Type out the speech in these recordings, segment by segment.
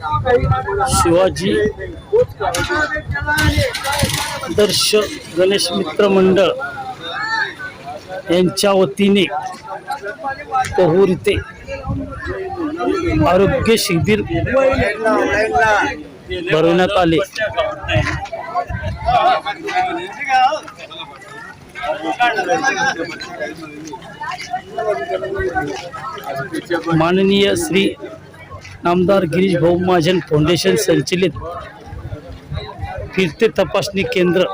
शिवाजी दर्श गणेश मित्र मंडळ यांच्या वतीने पहूर इथे आरोग्य शिबिर भरवण्यात आले. माननीय श्री नामदार गिरीश भाऊ महाजन फाउंडेशन संचलित फिरते तपासणी केंद्र.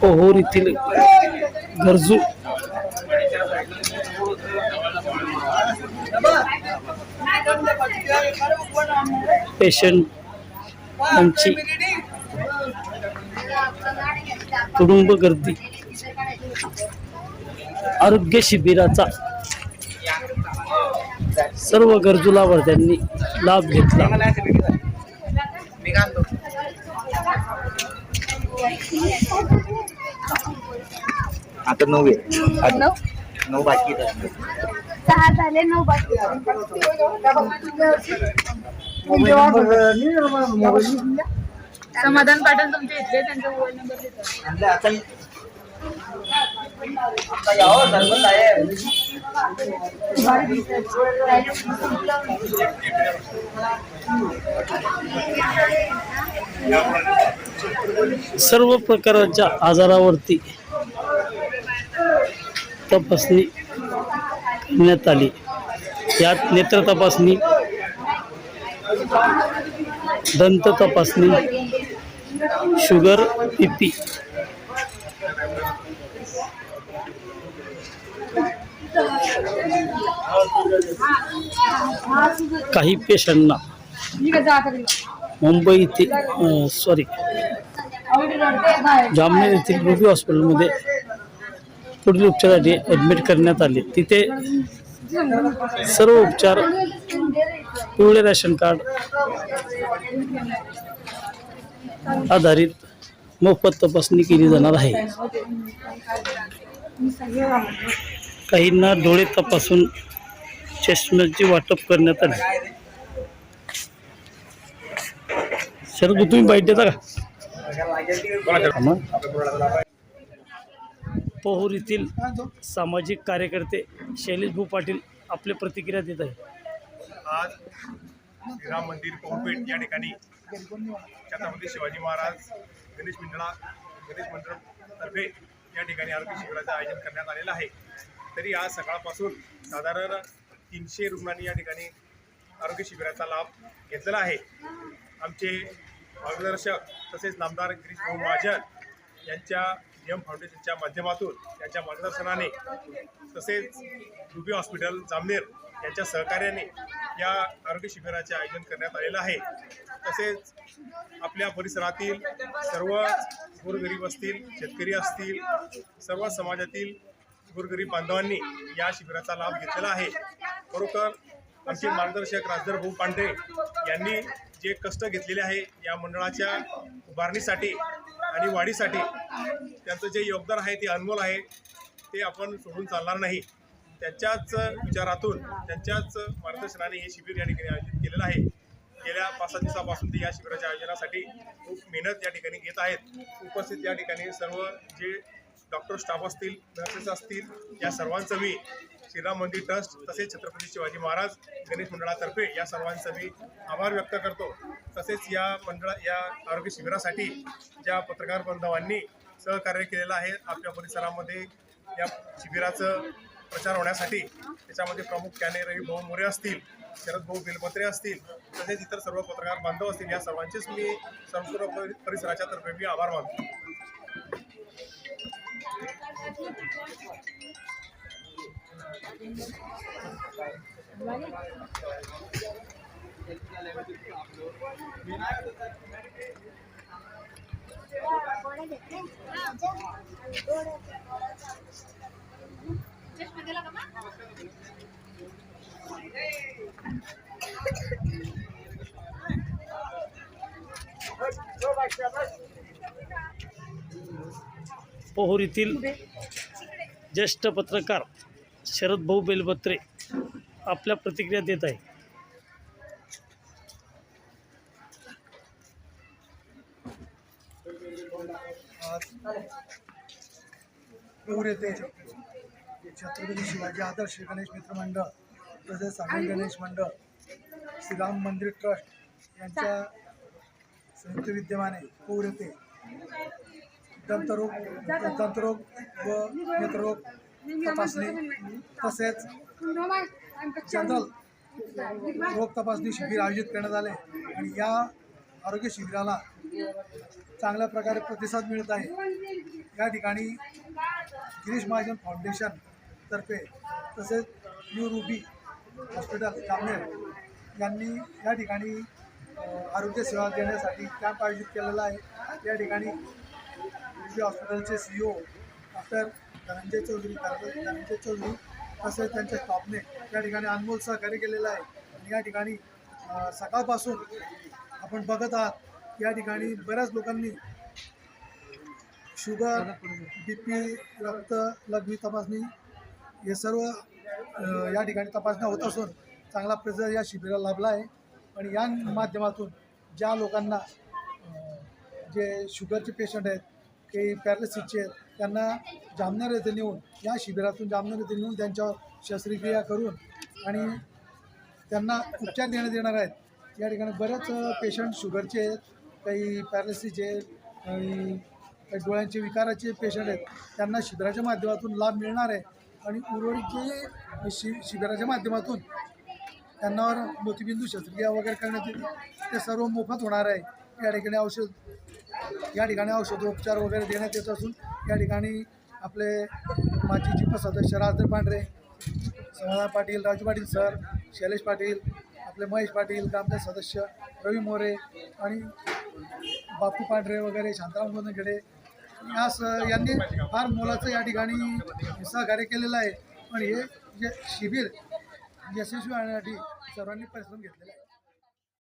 पोहोर येथील गरजू. पेशंट यांची कुटुंब गर्दी आरोग्य शिबिराचा सर्व गरजू लाभार्थ्यांनी लाभ घेतला. आता नऊ नऊ? बाकी आहेत. सहा झाले नऊ बाकी समाधान पाटील तुमचे इथले त्यांचा मोबाईल नंबर देतो. सर्व प्रकारच्या आजारावरती तपासणी करण्यात आली. यात नेत्र तपासणी दंत तपासणी शुगर पी काही पेशंटना मुंबई येथील सॉरी जामनेर येथील रुबी हॉस्पिटलमध्ये पुढील उपचारासाठी ॲडमिट करण्यात आले. तिथे सर्व उपचार पिवळे राशन कार्ड. आधारित मोफत तपासणी केली जाणार आहे. काहींना डोळे तपासून चष्म्याचे वाटप करण्यात आले. शरद तुम्ही बाईट देता का? पोहरीतील सामाजिक कार्यकर्ते शैलेश भू पाटील आपल्या प्रतिक्रिया देत आहे आज श्रीराम मंदिर पौरपेठ या ठिकाणी छत्रपती शिवाजी महाराज गणेश मंडळा गणेश मंडळ तर्फे या ठिकाणी आरोग्य शिबिराचं आयोजन करण्यात आलेलं आहे. तरी आज सकाळपासून साधारण तीनशे रुग्णांनी या ठिकाणी आरोग्य शिबिराचा लाभ घेतलेला आहे. आमचे मार्गदर्शक तसेच नामदार गिरीश भाऊ महाजन यांच्या एम फाउंडेशनच्या माध्यमातून त्यांच्या मार्गदर्शनाने तसेच रुबी हॉस्पिटल जामनेर यांच्या सहकार्याने या आरोग्य शिबिराचे आयोजन करण्यात आलेलं आहे. तसेच आपल्या परिसरातील सर्व गोरगरीब असतील शेतकरी असतील सर्व समाजातील गोरगरीब बांधवांनी या शिबिराचा लाभ घेतलेला आहे. खरोखर आमचे मार्गदर्शक राजधर भाऊ पांढरे यांनी जे कष्ट घेतलेले आहे या मंडळाच्या उभारणीसाठी आणि वाढीसाठी त्यांचं जे योगदान आहे ते अनमोल आहे ते आपण सोडून चालणार नाही. त्यांच्याच विचारातून त्यांच्याच मार्गदर्शनाने हे शिबिर या ठिकाणी आयोजित केलेलं आहे. गेल्या पाच सात दिवसापासून ते या शिबिराच्या आयोजनासाठी खूप मेहनत या ठिकाणी घेत आहेत. उपस्थित या ठिकाणी सर्व जे डॉक्टर स्टाफ असतील नर्सेस असतील या सर्वांचं मी श्रीराम मंदिर ट्रस्ट तसेच छत्रपती शिवाजी महाराज गणेश मंडळातर्फे या सर्वांचं मी आभार व्यक्त करतो. तसेच या मंडळा या आरोग्य शिबिरासाठी ज्या पत्रकार बांधवांनी सहकार्य केलेलं आहे आपल्या परिसरामध्ये या शिबिराचं प्रचार होण्यासाठी. त्याच्यामध्ये प्रामुख्याने रविभाऊ मोरे असतील शरद भाऊ बिलपत्रे असतील तसेच इतर सर्व पत्रकार बांधव असतील या सर्वांचेच मी संपूर्ण परिसराच्या तर्फे मी आभार मानतो. पोहोर येथील ज्येष्ठ पत्रकार शरद भाऊ बेलबत्रे आपल्या प्रतिक्रिया देत आहे. येथे छत्रपती शिवाजी आदर्श गणेश मित्र मंडळ तसेच सांगली गणेश मंडळ श्रीराम मंदिर ट्रस्ट यांच्या संयुक्त विद्यमाने पूर येथे दंतरोग दंतरोग व नेत्ररोग तपासणी तसेच जनरल रोग तपासणी शिबिर आयोजित करण्यात आले आणि या आरोग्य शिबिराला चांगल्या प्रकारे प्रतिसाद मिळत आहे. या ठिकाणी गिरीश महाजन फाउंडेशन तर्फे तसेच न्यू रुबी हॉस्पिटल कामनेर यांनी या ठिकाणी आरोग्य सेवा देण्यासाठी कॅम्प आयोजित केलेला आहे. या ठिकाणी रुबी हॉस्पिटलचे C O doctor Dhananjay Chaudhari Dhananjay Chaudhari तसेच त्यांच्या स्टाफने या ठिकाणी अनमोल सहकार्य केलेलं आहे आणि या ठिकाणी सकाळपासून आपण बघत आहात या ठिकाणी बऱ्याच लोकांनी शुगर बी पी रक्त लघवी तपासणी हे सर्व या ठिकाणी तपासण्या होत असून चांगला प्रतिसाद या शिबिराला लाभला आहे. आणि या माध्यमातून ज्या लोकांना जे शुगरचे पेशंट आहेत काही पॅरालिसिसचे आहेत त्यांना जामनेर येथे नेऊन या शिबिरातून जामनेर येथे नेऊन त्यांच्यावर शस्त्रक्रिया करून आणि त्यांना उपचार देण्यात येणार आहेत. या ठिकाणी बरेच पेशंट शुगरचे आहेत काही पॅरालिसिसचे आहेत काही काही डोळ्यांचे विकाराचे पेशंट आहेत. त्यांना शिबिराच्या माध्यमातून लाभ मिळणार आहे आणि उर्वरित जे शि शिबिराच्या माध्यमातून त्यांनावर मोतीबिंदू शस्त्रक्रिया वगैरे करण्यात येते ते सर्व मोफत होणार आहे. या ठिकाणी औषध या ठिकाणी औषधोपचार वगैरे देण्यात येत असून या ठिकाणी आपले माजी जिप सदस्य राजदर पांढरे समाधान पाटील राजू पाटील सर शैलेश पाटील आपले महेश पाटील ग्रामपंचायत सदस्य रवी मोरे आणि बापू पांढरे वगैरे शांताराम गोंदखेडे. या यांनी फार मोलाचं या ठिकाणी सहकार्य केलेलं आहे. पण हे जे शिबिर यशस्वी होण्यासाठी सर्वांनी परिश्रम घेतलेला आहे.